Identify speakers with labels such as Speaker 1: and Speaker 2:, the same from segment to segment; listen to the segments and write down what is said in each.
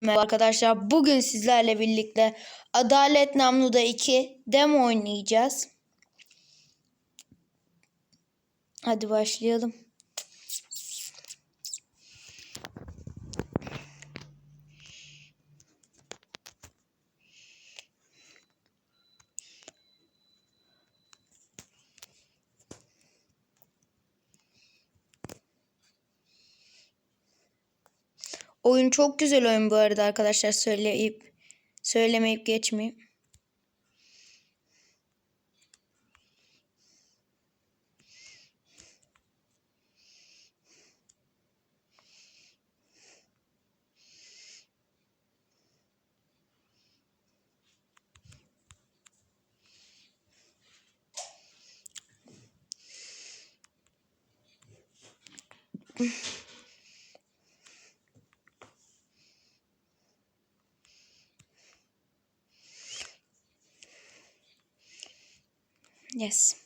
Speaker 1: Merhaba arkadaşlar bugün sizlerle birlikte Adalet Namlu'da 2 demo oynayacağız. Hadi başlayalım. Oyun çok güzel oyun bu arada arkadaşlar söyleyip söylemeyip geçmeyeyim. Yes.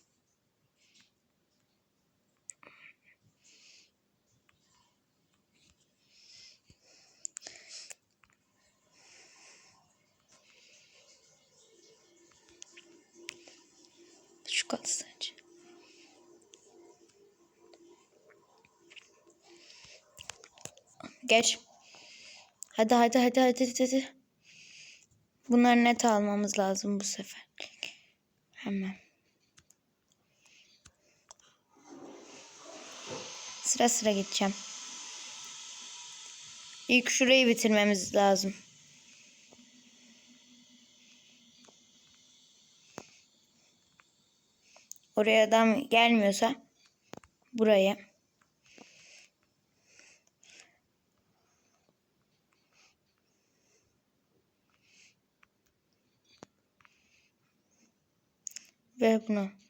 Speaker 1: Şu kaldı sadece. Geç. Hadi hadi hadi hadi. hadi. Bunları net almamız lazım bu sefer. Hemen. Sıra sıra gideceğim. İlk şurayı bitirmemiz lazım. Oraya adam gelmiyorsa buraya. Ve bunu.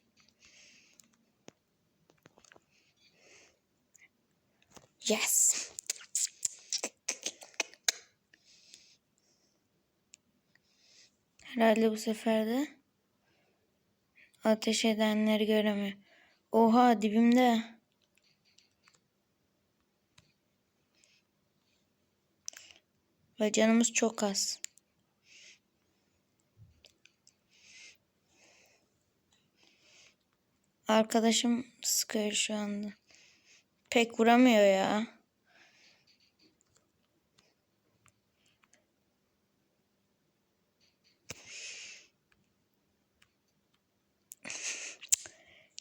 Speaker 1: Yes. Herhalde bu sefer de ateş edenleri göremiyor. Oha dibimde. Ve canımız çok az. Arkadaşım sıkıyor şu anda. Pek vuramıyor ya.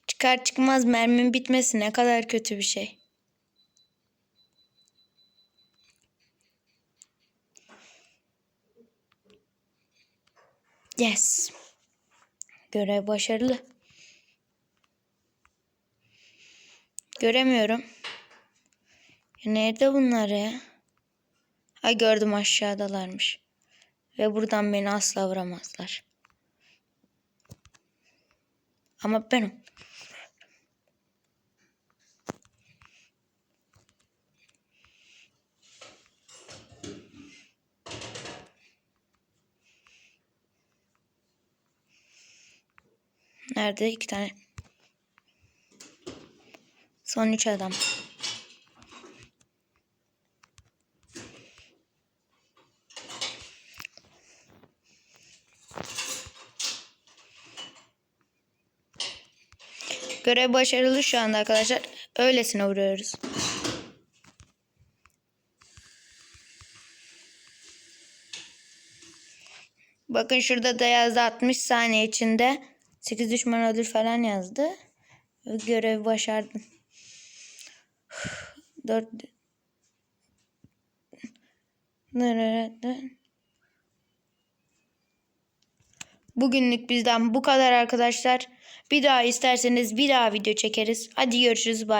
Speaker 1: Çıkar çıkmaz mermim bitmesi ne kadar kötü bir şey. Yes. Görev başarılı. Göremiyorum. Ya nerede bunlar ya? Ha gördüm aşağıdalarmış. Ve buradan beni asla vuramazlar. Ama ben o. Nerede? iki tane. Son üç adam. Görev başarılı şu anda arkadaşlar. Öylesine vuruyoruz. Bakın şurada da yazdı 60 saniye içinde 8 düşman öldür falan yazdı. Görev başardım. 4 Bugünlük bizden bu kadar arkadaşlar. Bir daha isterseniz bir daha video çekeriz. Hadi görüşürüz. Bay.